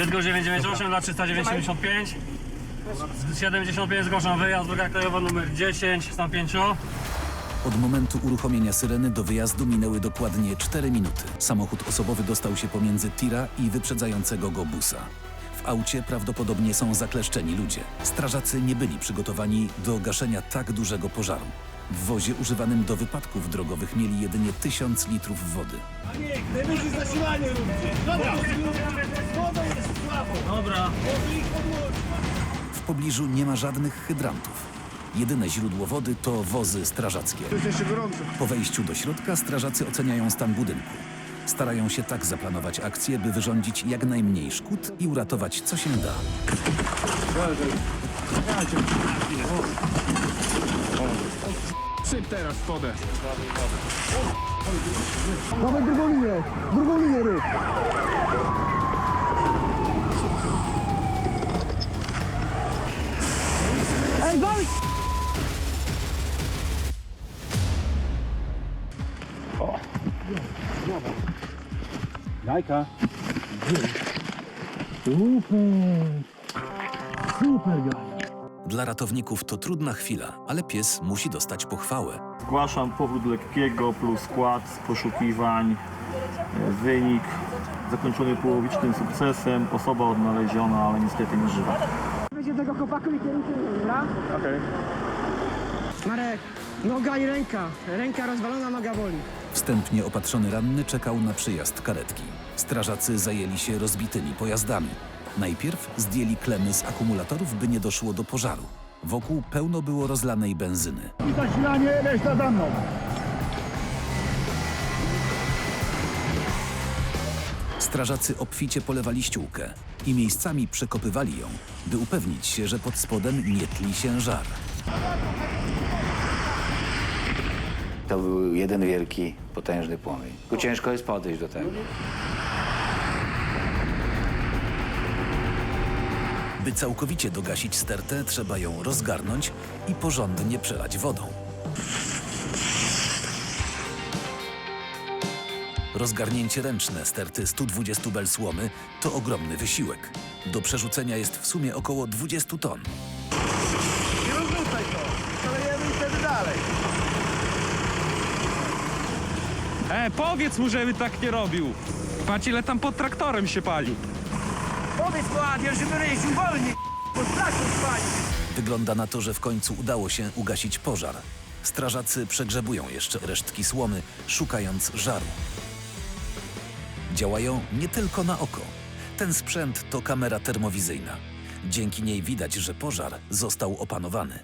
Bydgoszcz 998 dla 395. 75 zgłaszam wyjazd, droga krajowa numer 10, stan 5. Od momentu uruchomienia syreny do wyjazdu minęły dokładnie 4 minuty. Samochód osobowy dostał się pomiędzy tira i wyprzedzającego go busa. W aucie prawdopodobnie są zakleszczeni ludzie. Strażacy nie byli przygotowani do gaszenia tak dużego pożaru. W wozie używanym do wypadków drogowych mieli jedynie 1000 litrów wody. Najwyżej zasilanie róbcie. Dobra. Wodą jest słabo. Dobra. W pobliżu nie ma żadnych hydrantów. Jedyne źródło wody to wozy strażackie. Po wejściu do środka strażacy oceniają stan budynku. Starają się tak zaplanować akcję, by wyrządzić jak najmniej szkód i uratować co się da. Syp teraz wodę. Dawaj drugą linię, drugą linię rób. Ej, daj! Jajka. Super! Super, Gaj. Dla ratowników to trudna chwila, ale pies musi dostać pochwałę. Zgłaszam powrót lekkiego plus skład z poszukiwań. E, Wynik zakończony połowicznym sukcesem. Osoba odnaleziona, ale niestety nie żywa. Weźcie tego chłopaku i kierujcie, dobra? Okej. Marek, noga i ręka. Ręka rozwalona, noga boli. Wstępnie opatrzony ranny czekał na przyjazd karetki. Strażacy zajęli się rozbitymi pojazdami. Najpierw zdjęli klemy z akumulatorów, by nie doszło do pożaru. Wokół pełno było rozlanej benzyny. I zasilanie, reszta za mną. Strażacy obficie polewali ściółkę i miejscami przekopywali ją, by upewnić się, że pod spodem nie tli się żar. To był jeden wielki, potężny płomień. Tu ciężko jest podejść do tego. By całkowicie dogasić stertę, trzeba ją rozgarnąć i porządnie przelać wodą. Rozgarnięcie ręczne sterty 120 bel słomy to ogromny wysiłek. Do przerzucenia jest w sumie około 20 ton. Nie rozrzucaj to. Kolejemy i wtedy dalej. E, powiedz mu, żeby tak nie robił. Patrz ile tam pod traktorem się pali. Powiedz Adiel, żeby jeździł wolniej. Bo. Wygląda na to, że w końcu udało się ugasić pożar. Strażacy przegrzebują jeszcze resztki słomy, szukając żaru. Działają nie tylko na oko. Ten sprzęt to kamera termowizyjna. Dzięki niej widać, że pożar został opanowany.